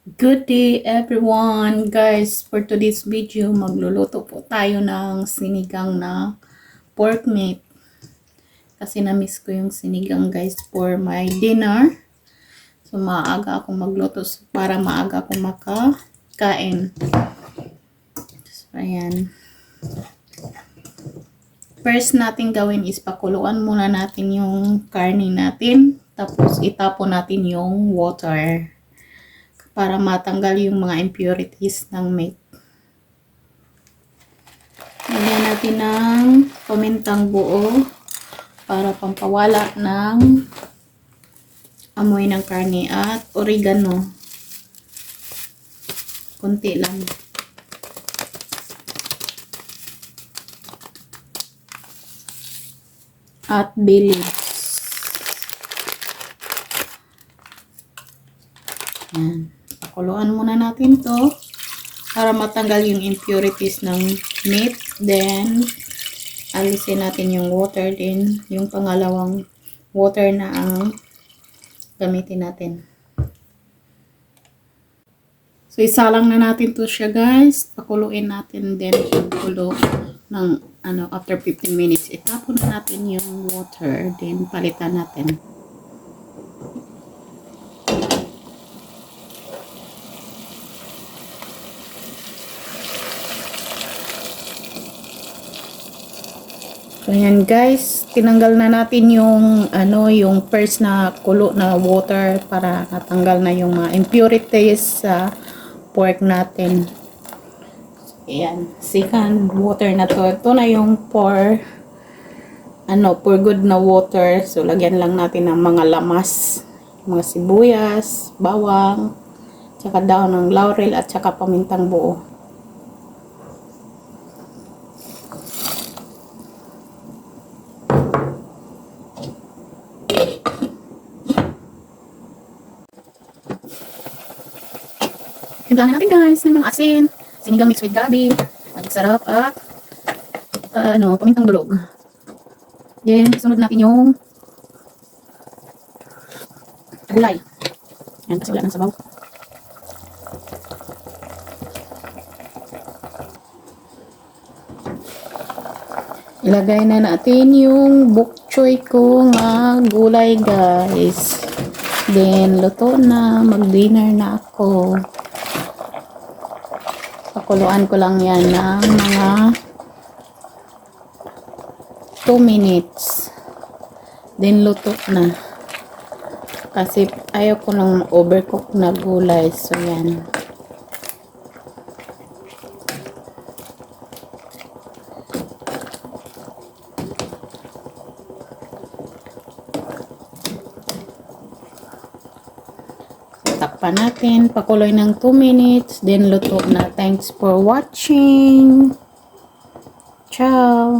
Good day everyone! Guys, for today's video, magluluto po tayo ng sinigang na pork meat. Kasi na-miss ko yung sinigang guys for my dinner. So maaga akong magluto para maaga akong makakain. So ayan. First natin gawin is pakuluan muna natin yung karne natin. Tapos itapon natin yung water para matanggal yung mga impurities ng meat. Lagyan natin ng pamintang buo para pampawala ng amoy ng karne at oregano. Kunti lang. At bay leaves. Yan. Pakuluan muna natin to para matanggal yung impurities ng meat. Then, alisin natin yung water din. Yung pangalawang water na ang gamitin natin. So, isalang na natin to siya guys. Pakuluin natin din yung kulo ng ano, after 15 minutes. Itapon na natin yung water. Then, palitan natin. So, ayan guys, tinanggal na natin yung ano, yung first na kulo na water para natanggal na yung mga impurities sa pork natin. Ayan, second water na to. Ito na yung for ano, for good na water. So, lagyan lang natin ng mga lamas, mga sibuyas, bawang, tsaka daon ng laurel at tsaka pamintang buo. Timplahan natin guys ng mga asin, sinigang mixed with gabi, ang sarap at uh, ano, pamintang bulog. Then, sunod natin yung gulay. Yan, kasi wala ng sabaw. Ilagay na natin yung bok choy ko nga gulay guys. Then, luto na. Mag-dinner na ako. Pakuluan ko lang yan ng mga 2 minutes. Then, luto na. Kasi ayaw ko ng overcook na gulay. So, yan. Takpan natin. Pakuloy ng 2 minutes. Then, luto na. Thanks for watching. Ciao!